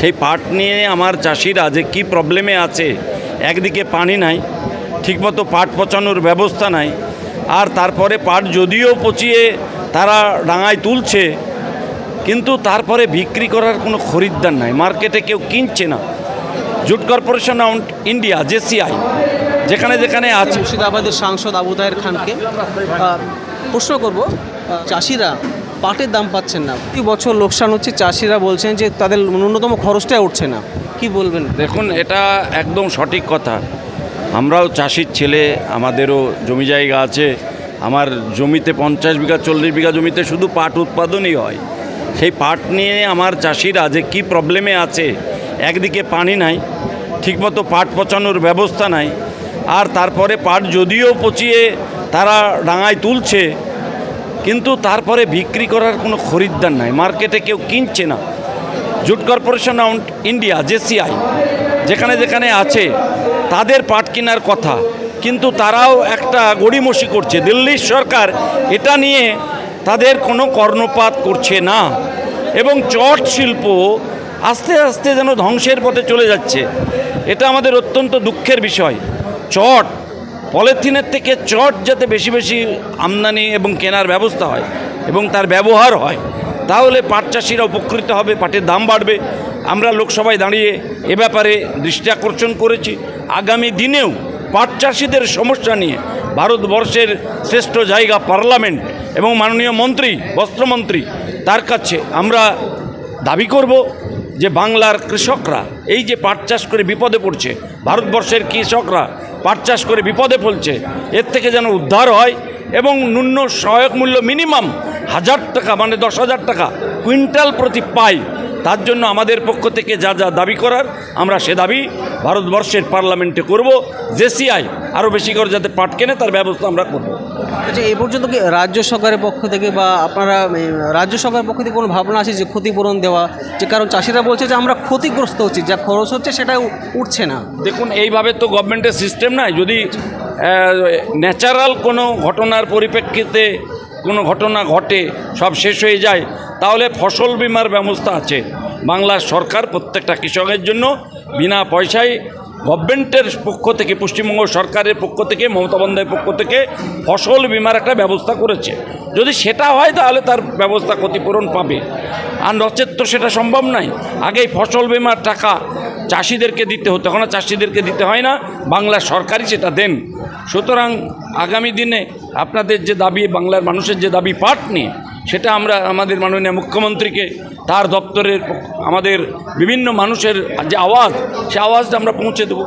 সেই পাট নিয়ে আমার চাষিরা যে কি প্রবলেমে আছে, একদিকে পানি নাই, ঠিকমতো পাট পচানোর ব্যবস্থা নাই, আর তারপরে পাট যদিও পচিয়ে তারা ডাঙায় তুলছে, কিন্তু তারপরে বিক্রি করার কোনো খরিদ্দার নাই মার্কেটে কেউ কিনছে না। Jute corporation of India, JCI, যেখানে যেখানে আছে। মুর্শিদাবাদের সাংসদ আবু খানকে প্রশ্ন করব চাষিরা পাটের দাম পাচ্ছেন না। প্রতি বছর লোকসান হচ্ছে, চাষিরা বলছেন যে তাদের ন্যূনতম খরচটাই উঠছে না। কি বলবেন? দেখুন, এটা একদম সঠিক কথা। আমরাও চাষির ছেলে, আমাদেরও জমি জায়গা আছে। আমার জমিতে পঞ্চাশ বিঘা, চল্লিশ বিঘা জমিতে শুধু পাট উৎপাদনই হয়। সেই পাট নিয়ে আমার চাষিরা যে কি প্রবলেমে আছে, একদিকে পানি নাই, ঠিকমতো পাট পচানোর ব্যবস্থা নাই, আর তারপরে পাট যদিও পচিয়ে তারা ডাঙায় তুলছে কিন্তু তারপরে বিক্রি করার কোনো খরিদ্দার নাই। মার্কেটে কেউ কিনছে না। Jute corporation of India, JCI, যেখানে যেখানে আছে, তাদের পাট কেনার কথা। কিন্তু তারাও একটা গড়িমসি করছে। দিল্লির সরকার এটা নিয়ে তাদের কোনো কর্ণপাত করছে না। এবং চট শিল্প আস্তে আস্তে যেন ধ্বংসের পথে চলে যাচ্ছে। এটা আমাদের অত্যন্ত দুঃখের বিষয়। চট পলিথিনের থেকে চট যাতে বেশি বেশি আমদানি এবং কেনার ব্যবস্থা হয় এবং তার ব্যবহার হয়, তাহলে পাট চাষিরা উপকৃত হবে, পাটের দাম বাড়বে। আমরা লোকসভায় দাঁড়িয়ে এ ব্যাপারে দৃষ্টি আকর্ষণ করেছি। আগামী দিনেও পাট চাষিদের সমস্যা নিয়ে ভারতবর্ষের শ্রেষ্ঠ জায়গা পার্লামেন্ট এবং মাননীয় মন্ত্রী, বস্ত্রমন্ত্রী, তার কাছে আমরা দাবি করব যে বাংলার কৃষকরা, এই যে পাট চাষ করে বিপদে পড়ছে, ভারতবর্ষের কৃষকরা পাট চাষ করে বিপদে ফলছে। এর থেকে যেন উদ্ধার হয় এবং ন্যূন সহায়ক মূল্য মিনিমাম হাজার টাকা মানে দশ হাজার টাকা, কুইন্টাল প্রতি পাই তার জন্য আমাদের পক্ষ থেকে যা যা দাবি করার আমরা সে দাবি ভারতবর্ষের পার্লামেন্টে করব। জেসিআই আরও বেশি করে যাতে পাট কেনে তার ব্যবস্থা আমরা করব। আচ্ছা এই পর্যন্ত কি রাজ্য সরকারের পক্ষ থেকে বা আপনারা রাজ্য সরকারের পক্ষ থেকে কোনো ভাবনা আছে যে ক্ষতিপূরণ দেওয়া? যে কারণ চাষিরা বলছে যে আমরা ক্ষতিগ্রস্ত হচ্ছি যা খরচ হচ্ছে সেটা উঠছে না। দেখুন এইভাবে তো গভর্নমেন্টের সিস্টেম নাই। যদি ন্যাচারাল কোনো ঘটনার পরিপ্রেক্ষিতে কোনো ঘটনা ঘটে সব শেষ হয়ে যায় তাহলে ফসল বিমার ব্যবস্থা আছে। বাংলার সরকার প্রত্যেকটা কৃষকের জন্য বিনা পয়সায় গভর্নমেন্টের পক্ষ থেকে, পশ্চিমবঙ্গ সরকারের পক্ষ থেকে, মমতা বন্দ্যোপাধ্যায়ের পক্ষ থেকে ফসল বিমার একটা ব্যবস্থা করেছে। যদি সেটা হয় তাহলে তার ব্যবস্থা ক্ষতিপূরণ পাবে। আর নচেত তো সেটা সম্ভব নয়। আগেই ফসল বিমার টাকা চাষিদেরকে দিতে হতো, এখন চাষিদেরকে দিতে হয় না। বাংলা সরকারই সেটা দেন। সুতরাং আগামী দিনে আপনাদের যে দাবি, বাংলার মানুষের যে দাবি পাঠ নিয়ে সেটা আমরা আমাদের মাননীয় মুখ্যমন্ত্রীকে, তার দপ্তরের, আমাদের বিভিন্ন মানুষের যে আওয়াজ, সে আওয়াজটা আমরা পৌঁছে দেবো।